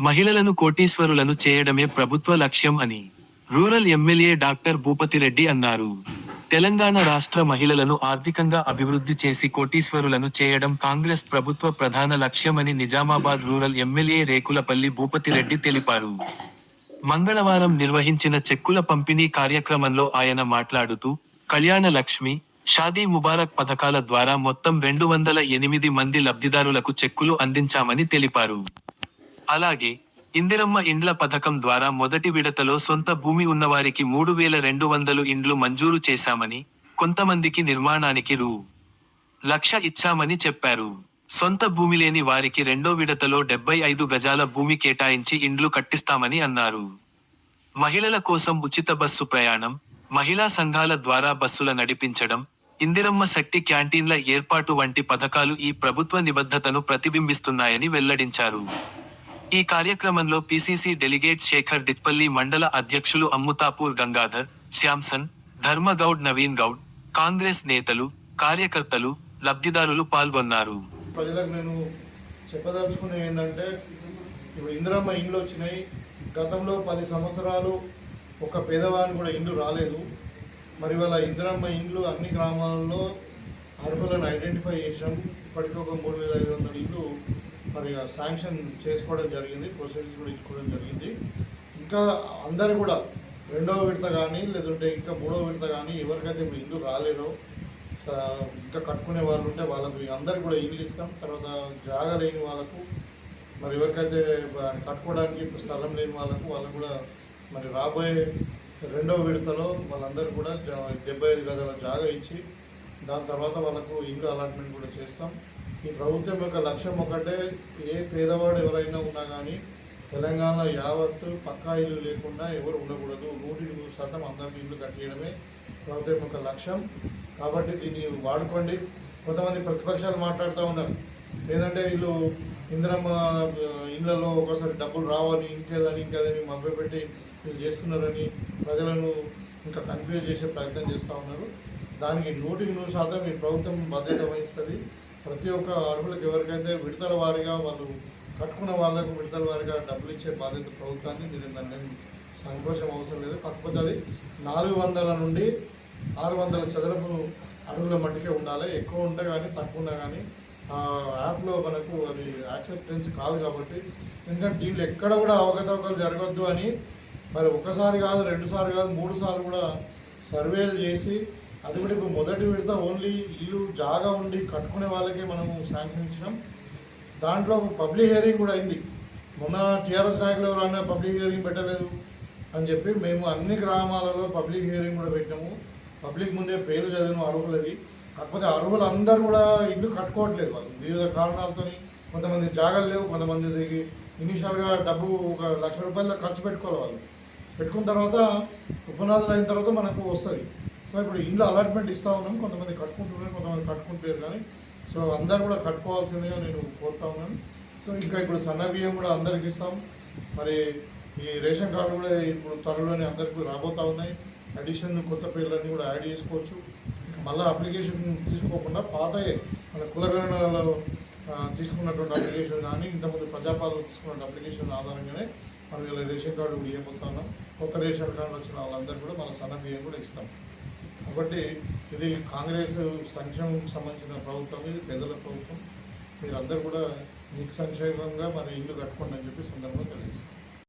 మహిళలను కోటీశ్వరులను చేయడమే ప్రభుత్వ లక్ష్యం అని రూరల్ ఎమ్మెల్యే డాక్టర్ భూపతిరెడ్డి అన్నారు. తెలంగాణ రాష్ట్ర మహిళలను ఆర్థికంగా అభివృద్ధి చేసి కోటీశ్వరులను చేయడం కాంగ్రెస్ ప్రభుత్వ ప్రధాన లక్ష్యమని నిజామాబాద్ రూరల్ ఎమ్మెల్యే రేకులపల్లి భూపతిరెడ్డి తెలిపారు. మంగళవారం నిర్వహించిన చెక్కుల పంపిణీ కార్యక్రమంలో ఆయన మాట్లాడుతూ కళ్యాణ లక్ష్మి షాదీ ముబారక్ పథకాల ద్వారా మొత్తం రెండు వందల ఎనిమిది మంది లబ్ధిదారులకు చెక్కులు అందించామని తెలిపారు. అలాగే ఇందిరమ్మ ఇండ్ల పథకం ద్వారా మొదటి విడతలో సొంత భూమి ఉన్నవారికి మూడు వేల రెండు వందలు ఇండ్లు మంజూరు చేశామని కొంతమందికి నిర్మాణానికి రూ. లక్ష ఇచ్చామని చెప్పారు. సొంత భూమి లేని వారికి రెండో విడతలో డెబ్బై ఐదు గజాల భూమి కేటాయించి ఇండ్లు కట్టిస్తామని అన్నారు. మహిళల కోసం ఉచిత బస్సు ప్రయాణం మహిళా సంఘాల ద్వారా బస్సుల నడిపించడం ఇందిరమ్మ శక్తి క్యాంటీన్ల ఏర్పాటు వంటి పథకాలు ఈ ప్రభుత్వ నిబద్ధతను ప్రతిబింబిస్తున్నాయని వెల్లడించారు. ఈ కార్యక్రమంలో పిసిసి డెలిగేట్ శేఖర్ డిత్పల్లి మండల అధ్యక్షులు అమ్ముతాపూర్ గంగాధర్ శ్యాంసన్ ధర్మగౌడ్ నవీన్ గౌడ్ కాంగ్రెస్ నేతలు కార్యకర్తలు లబ్ధిదారులు పాల్గొన్నారు. ప్రజలకు నేను చెప్పదలుచుకునే ఏంటంటే ఇప్పుడు ఇందిరమ్మ ఇండ్లు వచ్చినాయి. గతంలో పది సంవత్సరాలు ఒక పేదవాని కూడా ఇండ్లు రాలేదు. మరి వాళ్ళ ఇందిరమ్మ ఇండ్లు అన్ని గ్రామాలలో అర్హులను ఐడెంటిఫై చేసాం ఇప్పటికీ ఒక మూడు వేల ఐదు వందల ఇండ్లు మరి శాంక్షన్ చేసుకోవడం జరిగింది ప్రొసీజర్స్ కూడా ఇచ్చుకోవడం జరిగింది. ఇంకా అందరు కూడా రెండవ విడత కానీ లేదంటే ఇంకా మూడవ విడత కానీ ఎవరికైతే ఇప్పుడు ఇల్లు రాలేదో ఇంకా కట్టుకునే వాళ్ళు ఉంటే వాళ్ళకు అందరికి కూడా ఇల్లు ఇస్తాం. తర్వాత జాగా లేని వాళ్ళకు మరి ఎవరికైతే కట్టుకోవడానికి ఇప్పుడు స్థలం లేని వాళ్ళకు వాళ్ళకు కూడా మరి రాబోయే రెండవ విడతలో వాళ్ళందరూ కూడా డెబ్బై ఐదు గజాల జాగా ఇచ్చి దాని తర్వాత వాళ్ళకు ఇల్లు అలాట్మెంట్ కూడా చేస్తాం. ఈ ప్రభుత్వం యొక్క లక్ష్యం ఒకటే ఏ పేదవాడు ఎవరైనా ఉన్నా కానీ తెలంగాణ యావత్తు పక్కా ఇల్లు లేకుండా ఎవరు ఉండకూడదు. నూటికి నూరు శాతం అందరికీ ఇల్లు కట్టేయడమే ప్రభుత్వం యొక్క లక్ష్యం. కాబట్టి దీన్ని వాడుకోండి. కొంతమంది ప్రతిపక్షాలు మాట్లాడుతూ ఉన్నారు. లేదంటే వీళ్ళు ఇంద్రమ్మ ఇళ్ళలో ఇళ్ళలో ఒకసారి డబ్బులు రావని ఇంకేదని ఇంకేదని మభ్యపెట్టి వీళ్ళు చేస్తున్నారని ప్రజలను ఇంకా కన్ఫ్యూజ్ చేసే ప్రయత్నం చేస్తూ ఉన్నారు. దానికి నూటికి నూరు శాతం ఈ ప్రభుత్వం బాధ్యత వహిస్తుంది. ప్రతి ఒక్క అర్హులకు ఎవరికైతే విడతల వారిగా వాళ్ళు కట్టుకున్న వాళ్ళకు విడతల వారిగా డబ్బులు ఇచ్చే బాధ్యత ప్రభుత్వాన్ని మీరు దాన్ని సంకోచం అవసరం లేదు. కాకపోతే అది నాలుగు వందల నుండి ఆరు వందల చదరపు అడుగుల మట్టికే ఉండాలి. ఎక్కువ ఉంటే కానీ తక్కువ ఉన్నా కానీ ఆ యాప్లో మనకు అది యాక్సెప్టెన్స్ కాదు కాబట్టి ఎందుకంటే దీంట్లో ఎక్కడ కూడా అవకతవకలు జరగద్దు అని మరి ఒకసారి కాదు రెండు సార్లు కాదు మూడు సార్లు కూడా సర్వేలు చేసి అది కూడా ఇప్పుడు మొదటి విడత ఓన్లీ ఇల్లు జాగా ఉండి కట్టుకునే వాళ్ళకే మనము శాంక్షన్ ఇచ్చినాం. దాంట్లో పబ్లిక్ హియరింగ్ కూడా అయింది. మొన్న టీఆర్ఎస్ నాయకులు ఎవరైనా పబ్లిక్ హియరింగ్ పెట్టలేదు అని చెప్పి మేము అన్ని గ్రామాలలో పబ్లిక్ హియరింగ్ కూడా పెట్టాము పబ్లిక్ ముందే పేరు చదివిన అర్హులది. కాకపోతే అర్హులు అందరూ కూడా ఇల్లు కట్టుకోవట్లేదు వాళ్ళు. వివిధ కారణాలతో కొంతమంది జాగాలు లేవు కొంతమంది ఇనిషియల్గా డబ్బు ఒక లక్ష రూపాయల ఖర్చు పెట్టుకోవాలి వాళ్ళు. పెట్టుకున్న తర్వాత ఉపనాదులు అయిన తర్వాత మనకు వస్తుంది. సో ఇప్పుడు ఇంట్లో అలాట్మెంట్ ఇస్తా ఉన్నాం కొంతమంది కట్టుకుంటున్నారు కొంతమంది కట్టుకుంటారు కానీ సో అందరు కూడా కట్టుకోవాల్సిందిగా నేను కోరుతా ఉన్నాను. సో ఇంకా ఇప్పుడు సన్న బియ్యం కూడా అందరికి ఇస్తాం. మరి ఈ రేషన్ కార్డు కూడా ఇప్పుడు త్వరలోనే అందరికీ రాబోతా ఉన్నాయి. అడిషన్ కొత్త పేర్లన్నీ కూడా యాడ్ చేసుకోవచ్చు. మళ్ళీ అప్లికేషన్ తీసుకోకుండా పాతయే మన కులగణనలో తీసుకున్నటువంటి అప్లికేషన్ కానీ ఇంతకుముందు ప్రజాపాలన తీసుకున్న అప్లికేషన్ ఆధారంగానే మనం ఇలా రేషన్ కార్డు కూడా ఇవ్వబోతున్నాం కొత్త రేషన్ కార్డు వచ్చిన వాళ్ళందరూ కూడా మన సన్న బియ్యం కూడా ఇస్తాం. కాబట్టి ఇది కాంగ్రెస్ సంక్షేమం సంబంధించిన ప్రభుత్వం ఇది పేదల ప్రభుత్వం. మీరందరూ కూడా మీకు సంక్షేమంగా మరి ఇల్లు కట్టుకోండి అని చెప్పి సందర్భంగా తెలియజేస్తాం